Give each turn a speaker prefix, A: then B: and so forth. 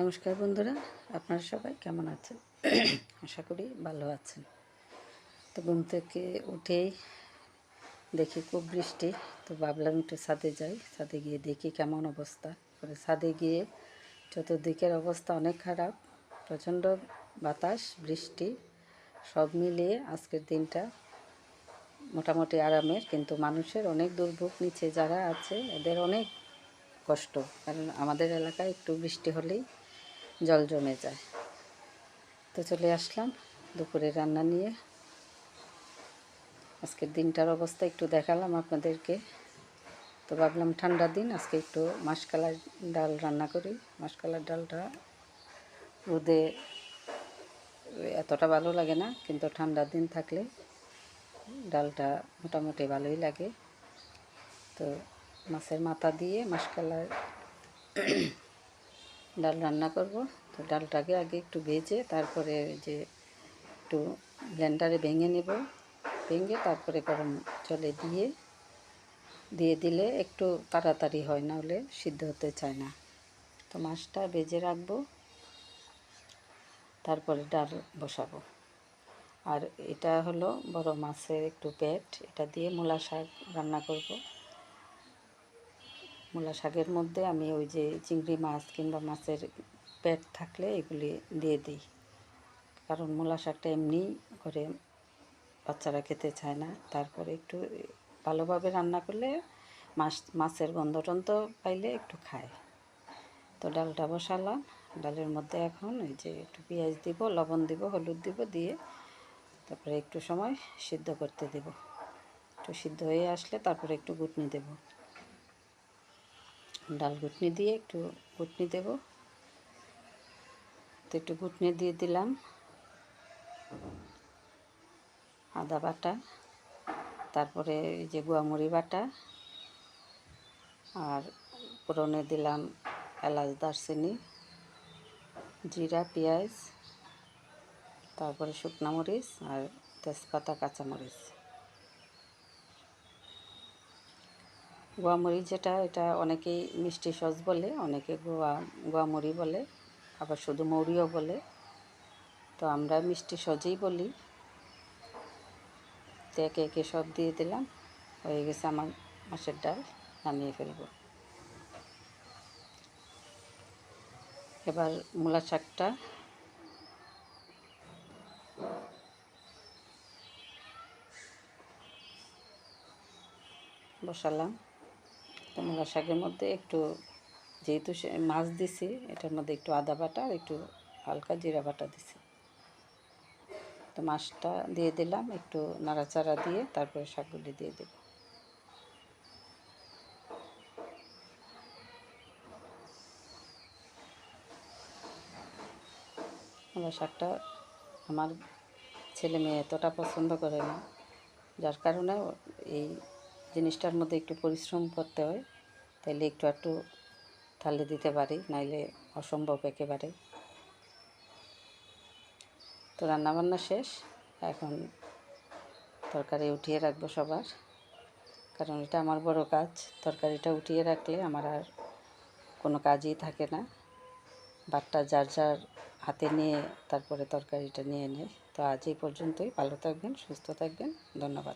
A: নমস্কার বন্ধুরা, আপনারা সবাই কেমন আছেন? আশা করি ভালো আছেন। তো ঘুম থেকে উঠেই দেখি খুব বৃষ্টি, তো ভাবলাম একটু ছাদে যাই। ছাদে গিয়ে দেখি কেমন অবস্থা। পরে ছাদে গিয়ে চতুর্দিকের অবস্থা অনেক খারাপ, প্রচণ্ড বাতাস, বৃষ্টি, সব মিলিয়ে আজকের দিনটা মোটামুটি আরামের। কিন্তু মানুষের অনেক দুর্ভোগ নিচে যারা আছে, এদের অনেক কষ্ট। কারণ আমাদের এলাকায় একটু বৃষ্টি হলেই জল জমে যায়। তো চলে আসলাম দুপুরে রান্না নিয়ে। আজকের দিনটার অবস্থা একটু দেখালাম আপনাদেরকে। তো ভাবলাম ঠান্ডার দিন, আজকে একটু মাসকালার ডাল রান্না করি। মাসকালার ডালটা রোদে এতটা ভালো লাগে না, কিন্তু ঠান্ডার দিন থাকলে ডালটা মোটামুটি ভালোই লাগে। তো মাছের মাথা দিয়ে মাসকালার ডাল রান্না করব। তো ডালটাকে আগে একটু ভেজে তারপরে যে একটু ব্লেন্ডারে ভেঙে নেব। ভেঙে তারপরে গরম জলে দিয়ে দিয়ে দিলে একটু তাড়াতাড়ি হয় না হলে সিদ্ধ হতে চায় না। তো মাছটা ভেজে রাখব। তারপরে ডাল বসাবো। আর এটা হলো বড় মাছের একটু পেট এটা দিয়ে মূলা শাক রান্না করব। মূলা শাকের মধ্যে আমি ওই যে চিংড়ি মাছ কিংবা মাছের পেট থাকলে এগুলি দিয়ে দিই। কারণ মূলা শাকটা এমনি করে বাচ্চারা খেতে চায় না। তারপরে একটু ভালোভাবে রান্না করলে মাছ, মাছের গন্ধ টন্ধ পাইলে একটু খায়। তো ডালটা বসালাম। ডালের মধ্যে এখন ওই যে একটু পেঁয়াজ দিব, লবণ দিব, হলুদ দিব দিয়ে তারপরে একটু সময় সিদ্ধ করতে দেব। একটু সিদ্ধ হয়ে আসলে তারপরে একটু গুটনি দেব। ডাল ঘুটনি দিয়ে একটু ঘুটনি দেব। তো একটু ঘুটনি দিয়ে দিলাম। আদা বাটা, তারপরে এই যে গুয়ামুড়ি বাটা, আর পুরনে দিলাম এলাচ দারচিনি, জিরা, পেঁয়াজ, তারপরে শুকনো মরিচ আর তেজপাতা কাঁচামরিচ গোয়ামরিচ যেটা, এটা অনেকেই মিষ্টি সস বলে, অনেকে গোয়া গোয়ামরি বলে, আবার শুধু মৌরিও বলে। তো আমরা মিষ্টি সজেই বলি। তো একে একে সব দিয়ে দিলাম, হয়ে গেছে আমার মাছের ডাল, নামিয়ে ফেলব। এবার মূলা শাকটা। বসালাম। তো মূলা শাকের মধ্যে একটু যেহেতু মাছ দিছি, এটার মধ্যে একটু আদা বাটা আর একটু হালকা জিরা বাটা দিছি। তো মাছটা দিয়ে দিলাম, একটু নাড়াচাড়া দিয়ে তারপরে শাকগুলি দিয়ে দেব। মূলা শাকটা আমার ছেলে মেয়ে এতটা পছন্দ করে না, যার কারণে এই জিনিসটার মধ্যে একটু পরিশ্রম করতে হয়, তাইলে একটু একটু থালে দিতে পারি, নাইলে অসম্ভব একেবারে। তো রান্নাবান্না শেষ, এখন তরকারি উঠিয়ে রাখব সবার, কারণ এটা আমার বড় কাজ। তরকারিটা উঠিয়ে রাখলে আমার আর কোনো কাজই থাকে না। বাটটা যার যার হাতে নিয়ে তারপরে তরকারিটা নিয়ে নেয় তো আজ এই পর্যন্তই, ভালো থাকবেন, সুস্থ থাকবেন, ধন্যবাদ।